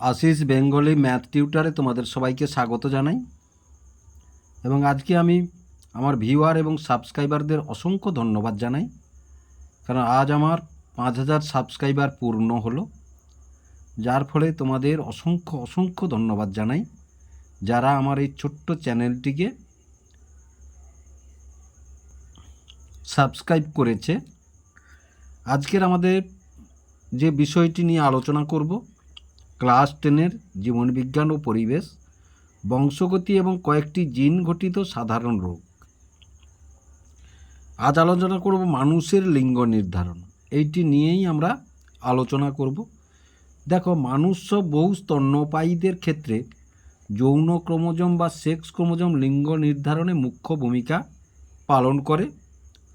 Ashis Bengali math টিউটারে তোমাদের সবাইকে স্বাগত জানাই। এবং আজকে আমি আমার ভিউয়ার এবং সাবস্ক্রাইবারদের অসংখ্য ধন্যবাদ জানাই। কারণ আজ আমার পাঁচ হাজার সাবস্ক্রাইবার পূর্ণ হলো। যার ফলে তোমাদের অসংখ্য অসংখ্য ধন্যবাদ জানাই। যারা আমার এই ছোট্ট চ্যানেলটিকে সাবস্ক্রাইব করেছে। আজকের আমাদের যে বিষয়টি নিয়ে আলোচনা করব ক্লাস টেনের জীবনবিজ্ঞান ও পরিবেশ, বংশগতি এবং কয়েকটি জিন ঘটিত সাধারণ রোগ। আজ আলোচনা করব মানুষের লিঙ্গ নির্ধারণ। এইটি নিয়েই আমরা আলোচনা করব। দেখো, মানুষ বহু স্তন্যপায়ীদের ক্ষেত্রে যৌন ক্রোমোজোম বা সেক্স ক্রোমোজোম লিঙ্গ নির্ধারণে মুখ্য ভূমিকা পালন করে,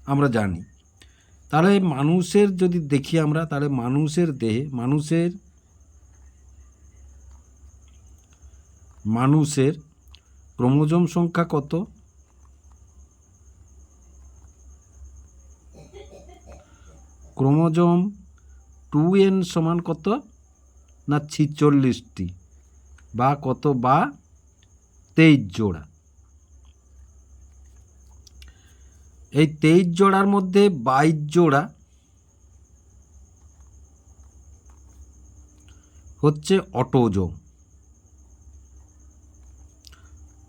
আমরা জানি। তাহলে মানুষের যদি দেখি আমরা, তাহলে মানুষের দেহে, মানুষের মানুষের ক্রোমোজোম সংখ্যা কত? ক্রোমোজোম টু এন সমান কত? না ছিচল্লিশটি। বা কত? বা তেইশ জোড়া। এই তেইশ জোড়ার মধ্যে বাইশ জোড়া হচ্ছে অটোজোম।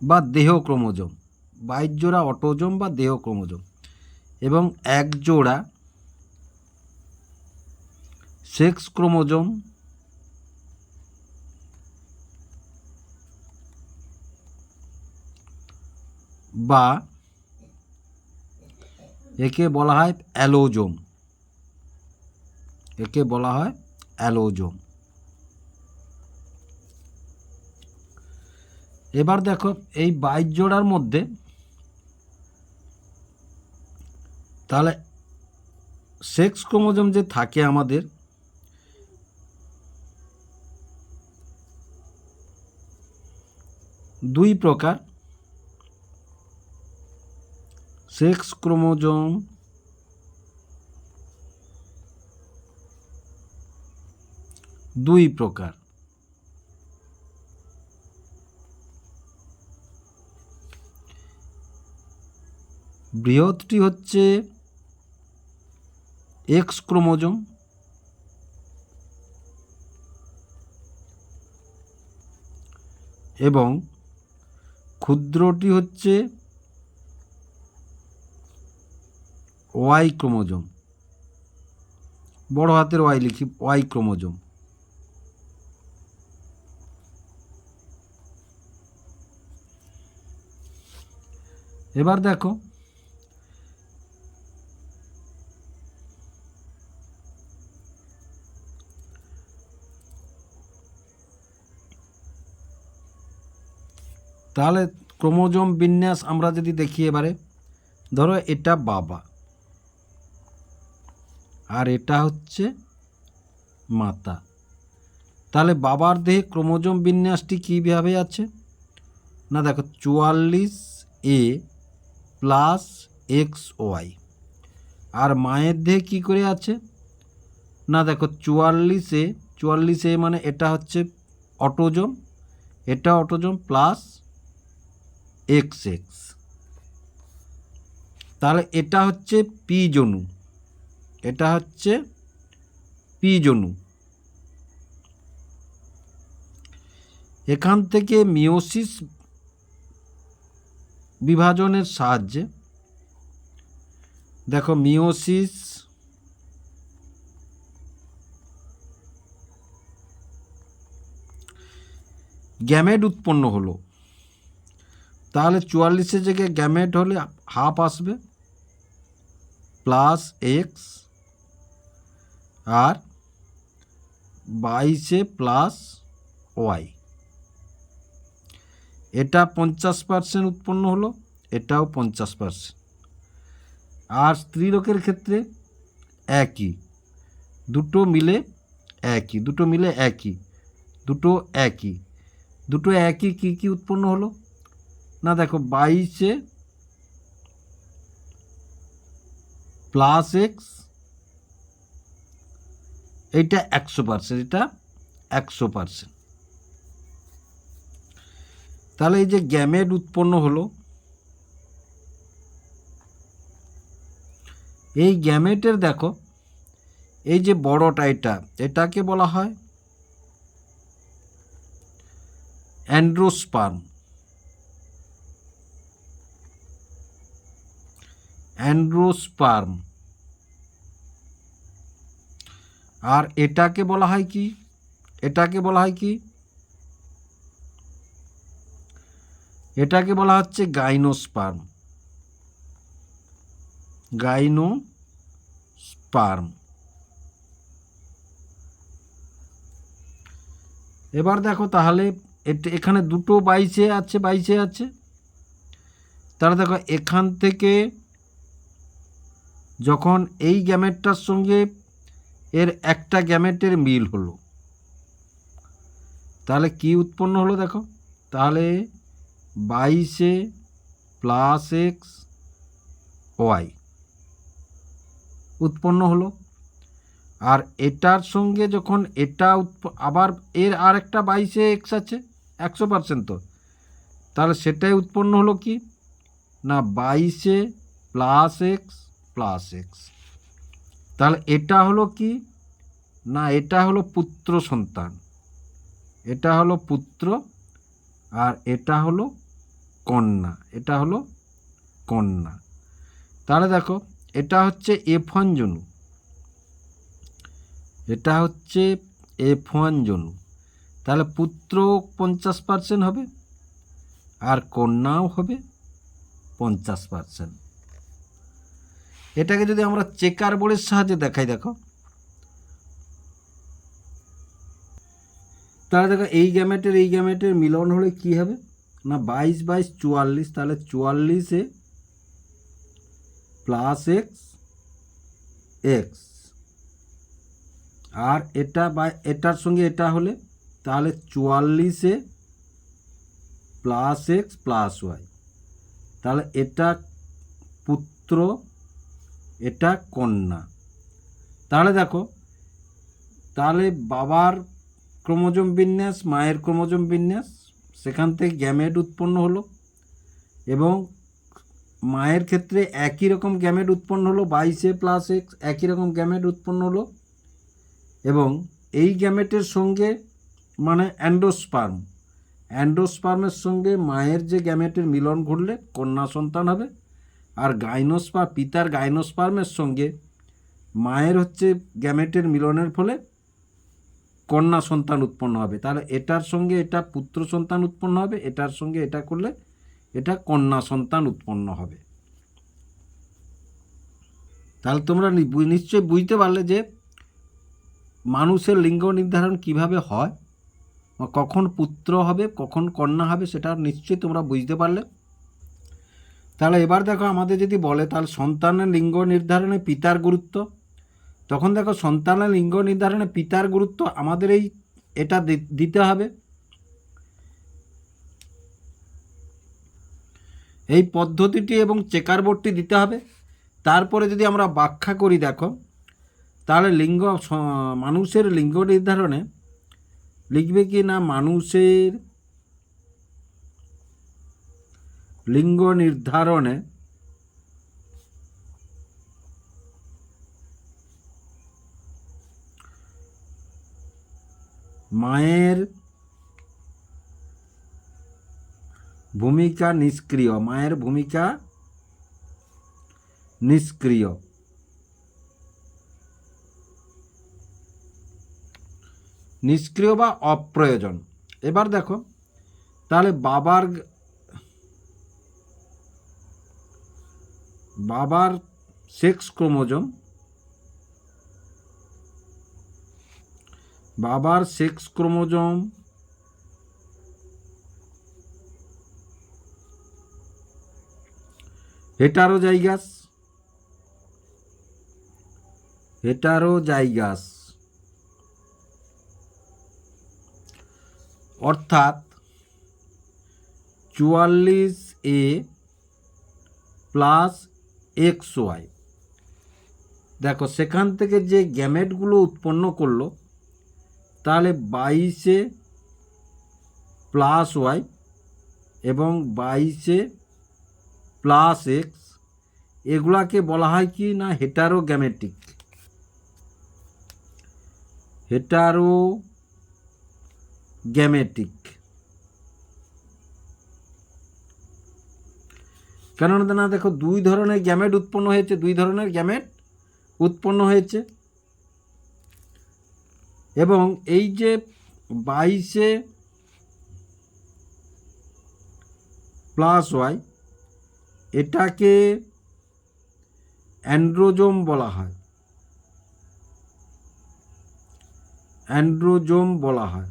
বা দেহ ক্রোমোজোম বাইশ জোড়া অটোজোম বা দেহ ক্রোমোজোম এবং এক জোড়া সেক্স ক্রোমোজোম বা একে বলা হয় অ্যালোজোম। একে বলা হয় অ্যালোজোম। এবার দেখো এই বাইশ জোড়ার মধ্যে তাহলে সেক্স ক্রোমোজোম যে থাকে আমাদের, দুই প্রকার। সেক্স ক্রোমোজোম দুই প্রকার। বৃহৎটি হচ্ছে এক্স ক্রোমোজোম। এবং ক্ষুদ্রটি হচ্ছে ওয়াই ক্রোমোজোম। বড় হাতের ওয়াই লিখি ওয়াই ক্রোমোজোম। এবার দেখো তাহলে ক্রোমোজোম বিন্যাস আমরা যদি দেখি এবারে, ধরো এটা বাবা। আর এটা হচ্ছে মাতা। তাহলে বাবার দেহে ক্রোমোজোম বিন্যাসটি কীভাবে আছে? না দেখো, চুয়াল্লিশ এ প্লাস এক্স ওয়াই। আর মায়ের দেহে কী করে আছে? না দেখো, চুয়াল্লিশে চুয়াল্লিশে মানে এটা হচ্ছে অটোজম, এটা অটোজম প্লাস এক্স এক্স তাহলে এটা হচ্ছে পি জনু। এটা হচ্ছে পি জনু। এখান থেকে মিওসিস বিভাজনের সাহায্যে, দেখো মিওসিস গ্যামেট উৎপন্ন হলো। তাহলে চুয়াল্লিশের জায়গায় গ্যামেট হলে হাফ আসবে প্লাস এক্স আর বাইশে প্লাস ওয়াই এটা পঞ্চাশ পার্সেন্ট উৎপন্ন হলো, এটাও পঞ্চাশ পার্সেন্ট আর স্ত্রীলোকের ক্ষেত্রে একই, দুটো মিলে একই, দুটো মিলে একই, দুটো একই। দুটো একই কী কী উৎপন্ন হলো? না, দেখো, বাইশে প্লাস এক্স এইটা একশো পার্সেন্ট এটা একশো পার্সেন্ট তাহলে এই যে গ্যামেট উৎপন্ন হলো, এই গ্যামেটের দেখো, এই যে বড়টা এটা, এটাকে বলা হয় অ্যান্ড্রোস্পার্ম। অ্যান্ড্রোস্পার্ম। আর এটাকে বলা হয় কি? এটাকে বলা হয় কি? এটাকে বলা হচ্ছে গাইনোস্পার্ম। গাইনো স্পার্ম এবার দেখো তাহলে এখানে দুটো বাইশে আছে বাইশে আছে। তাহলে দেখো এখান থেকে যখন এই গ্যামেটটার সঙ্গে এর একটা গ্যামেটের মিল হলো। তাহলে কি উৎপন্ন হলো দেখো? তাহলে বাইশে প্লাস এক্স ওয়াই উৎপন্ন হলো। আর এটার সঙ্গে যখন এটা আবার এর আর একটা বাইশে এক্স আছে, একশো পার্সেন্ট তো। তাহলে সেটাই উৎপন্ন হলো কি? না, বাইশে প্লাস এক্স প্লাস এক্স তাহলে এটা হলো কি? না, এটা হলো পুত্র সন্তান। এটা হলো পুত্র আর এটা হলো কন্যা। এটা হলো কন্যা। তাহলে দেখো, এটা হচ্ছে এফ ওয়ান জনু। এটা হচ্ছে এফ ওয়ান জনু। তাহলে পুত্র পঞ্চাশ পার্সেন্ট হবে আর কন্যাও হবে পঞ্চাশ পার্সেন্ট এটাকে যদি আমরা চেকার বোর্ডের সাহায্যে দেখাই, দেখো। তাহলে দেখো, এই গ্যামেটের এই গ্যামেটের মিলন হলে কি হবে? না বাইশ বাইশ চুয়াল্লিশ, তাহলে চুয়াল্লিশে প্লাস এক্স এক্স আর এটা বা এটার সঙ্গে এটা হলে, তাহলে চুয়াল্লিশে প্লাস এক্স প্লাস ওয়াই তাহলে এটা পুত্র এটা কন্যা। তাহলে দেখো, তাহলে বাবার ক্রোমোজোম বিন্যাস, মায়ের ক্রোমোজোম বিন্যাস, সেখান থেকে গ্যামেট উৎপন্ন হলো এবং মায়ের ক্ষেত্রে একই রকম গ্যামেট উৎপন্ন হলো, বাইশে প্লাস এক্স একই রকম গ্যামেট উৎপন্ন হলো এবং এই গ্যামেটের সঙ্গে মানে অ্যান্ডোস্পার্ম। অ্যান্ডোস্পার্মের সঙ্গে মায়ের যে গ্যামেটের মিলন ঘটলে কন্যা সন্তান হবে। আর গাইনোস্পার পিতার গাইনোস্পার্মের সঙ্গে মায়ের হচ্ছে গ্যামেটের মিলনের ফলে কন্যা সন্তান উৎপন্ন হবে। তাহলে এটার সঙ্গে এটা পুত্র সন্তান উৎপন্ন হবে, এটার সঙ্গে এটা করলে এটা কন্যা সন্তান উৎপন্ন হবে। তাহলে তোমরা নিশ্চয়ই বুঝতে পারলে যে মানুষের লিঙ্গ নির্ধারণ কীভাবে হয় কখন পুত্র হবে, কখন কন্যা হবে, সেটা নিশ্চয়ই তোমরা বুঝতে পারলে। তাহলে এবার দেখো আমাদের যদি বলে, তাহলে সন্তানের লিঙ্গ নির্ধারণে পিতার গুরুত্ব। তখন দেখো সন্তানের লিঙ্গ নির্ধারণে পিতার গুরুত্ব আমাদের এই, এটা দিতে হবে। এই পদ্ধতিটি এবং চেকার বোর্ডটি দিতে হবে। তারপরে যদি আমরা ব্যাখ্যা করি দেখো, তাহলে লিঙ্গ মানুষের লিঙ্গ নির্ধারণে লিখবে কি না, মানুষের লিঙ্গ নির্ধারণে মায়ের ভূমিকা নিষ্ক্রিয়, মায়ের ভূমিকা নিষ্ক্রিয়। নিষ্ক্রিয় বা অপ্রয়োজন। এবার দেখো, তাহলে বাবার বাবার সেক্স ক্রোমোজোম বাবার সেক্স ক্রোমোজোম হেটারোজাইগাস হেটারোজাইগাস। অর্থাৎ চুয়াল্লিশ এ প্লাস এক্স ওয়াই। দেখো, সেখান থেকে যে গ্যামেটগুলো উৎপন্ন করল, তাহলে বাইশে প্লাস ওয়াই এবং বাইশে প্লাস এক্স, এগুলাকে বলা হয় কি না হেটারো গ্যামেটিক হেটারো গ্যামেটিক কেননা না দেখো, দুই ধরনের গ্যামেট উৎপন্ন হয়েছে, দুই ধরনের গ্যামেট উৎপন্ন হয়েছে। এবং এই যে বাইশে প্লাস ওয়াই এটাকে অ্যান্ড্রোজোম বলা হয়। অ্যান্ড্রোজোম বলা হয়।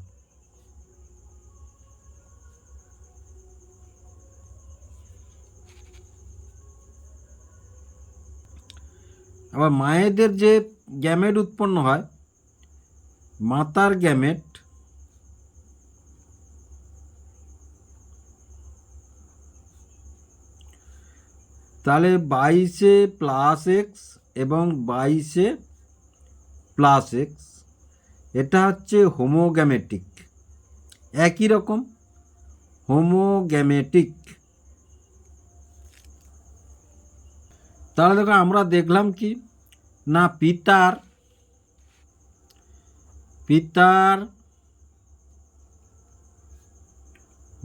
আবার মায়েদের যে গ্যামেট উৎপন্ন হয়, মাতার গ্যামেট, তাহলে বাইশে প্লাস এক্স এবং বাইশে প্লাস এক্স এটা হচ্ছে হোমোগ্যামেটিক একই রকম হোমোগ্যামেটিক তাহলে দেখো আমরা দেখলাম কি? না, পিতার। পিতার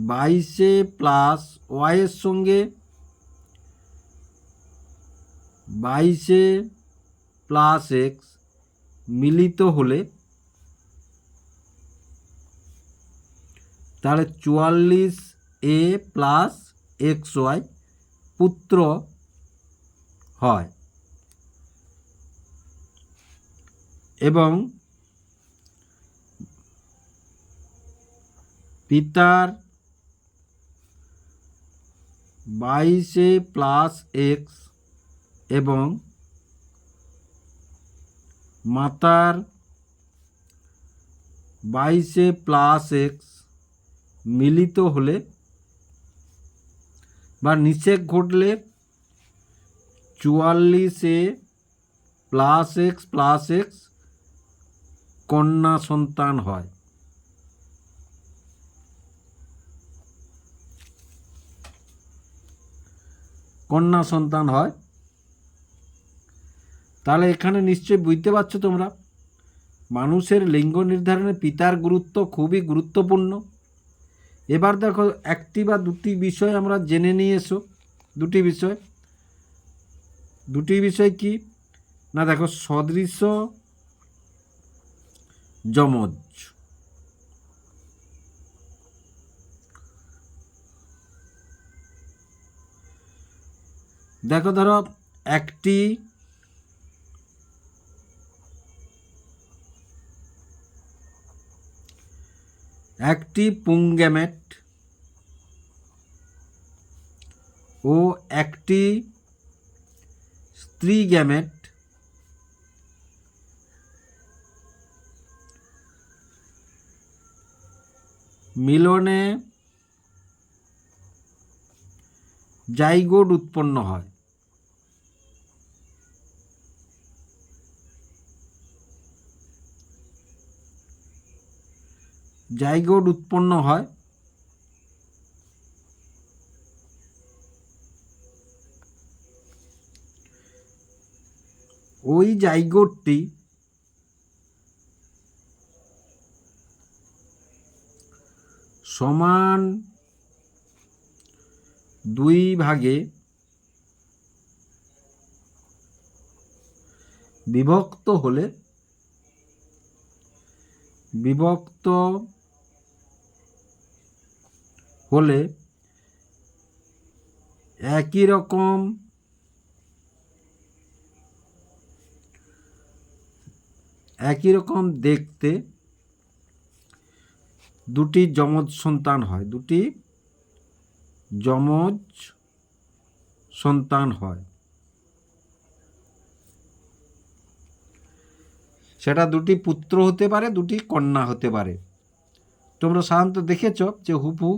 বাইশে প্লাস ওয়াইয়ের সঙ্গে বাইশে প্লাস এক্স মিলিত হলে তাহলে চুয়াল্লিশ এ প্লাস এক্স ওয়াই পুত্র হয়। এবং পিতার বাইশে প্লাস এক্স এবং মাতার বাইশে প্লাস এক্স মিলিত হলে বা নিষেক ঘটলে চুয়াল্লিশে প্লাস এক্স প্লাস এক্স কন্যা সন্তান হয়। কন্যা সন্তান হয়। তাহলে এখানে নিশ্চয়ই বুঝতে পারছ তোমরা, মানুষের লিঙ্গ নির্ধারণে পিতার গুরুত্ব খুবই গুরুত্বপূর্ণ। এবার দেখো একটি বা দুটি বিষয় আমরা জেনে নিয়ে এসো, দুটি বিষয়। দুটি বিষয় কি? না দেখো সদৃশ যমজ। দেখো ধরো একটি একটি পুংগ্যামেট ও একটি স্ত্রী গ্যামেট মিলনে জাইগোড উৎপন্ন হয়। জাইগোড উৎপন্ন হয় ওই জাইগোডটি সমান দুই ভাগে বিভক্ত হলে বিভক্ত হলে একই রকম একই রকম দেখতে দুটি যমজ সন্তান হয়, দুটি যমজ সন্তান হয়। সেটা দুটি পুত্র হতে পারে, দুটি কন্যা হতে পারে। তোমরা সাধারণত দেখেছ যে হুপু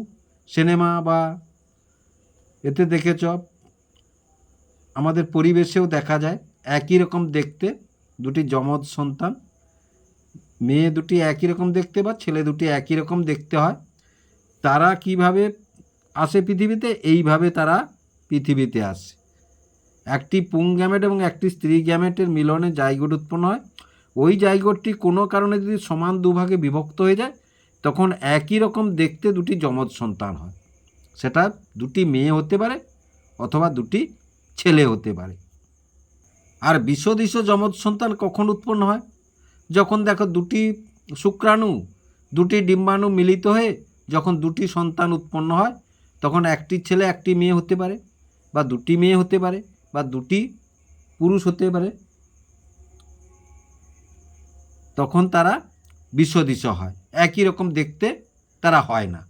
সিনেমা বা এতে দেখেছ, আমাদের পরিবেশেও দেখা যায় একই রকম দেখতে দুটি যমজ সন্তান। মেয়ে দুটি একই রকম দেখতে বা ছেলে দুটি একই রকম দেখতে হয়, তারা কীভাবে আসে পৃথিবীতে? এইভাবে তারা পৃথিবীতে আসে। একটি পুং গ্যামেট এবং একটি স্ত্রী গ্যামেটের মিলনে জাইগোট উৎপন্ন হয়। ওই জাইগোটটি কোনো কারণে যদি সমান দুভাগে বিভক্ত হয়ে যায়, তখন একই রকম দেখতে দুটি যমজ সন্তান হয়। সেটা দুটি মেয়ে হতে পারে অথবা দুটি ছেলে হতে পারে। আর বিষদৃশ যমজ সন্তান কখন উৎপন্ন হয়? যখন দেখো দুটি শুক্রাণু, দুটি ডিম্বাণু মিলিত হয়ে যখন দুটি সন্তান উৎপন্ন হয়, তখন একটি ছেলে, একটি মেয়ে হতে পারে বা দুটি মেয়ে হতে পারে বা দুটি পুরুষ হতে পারে। তখন তারা বিশ্বদিশ হয়। একই রকম দেখতে তারা হয় না।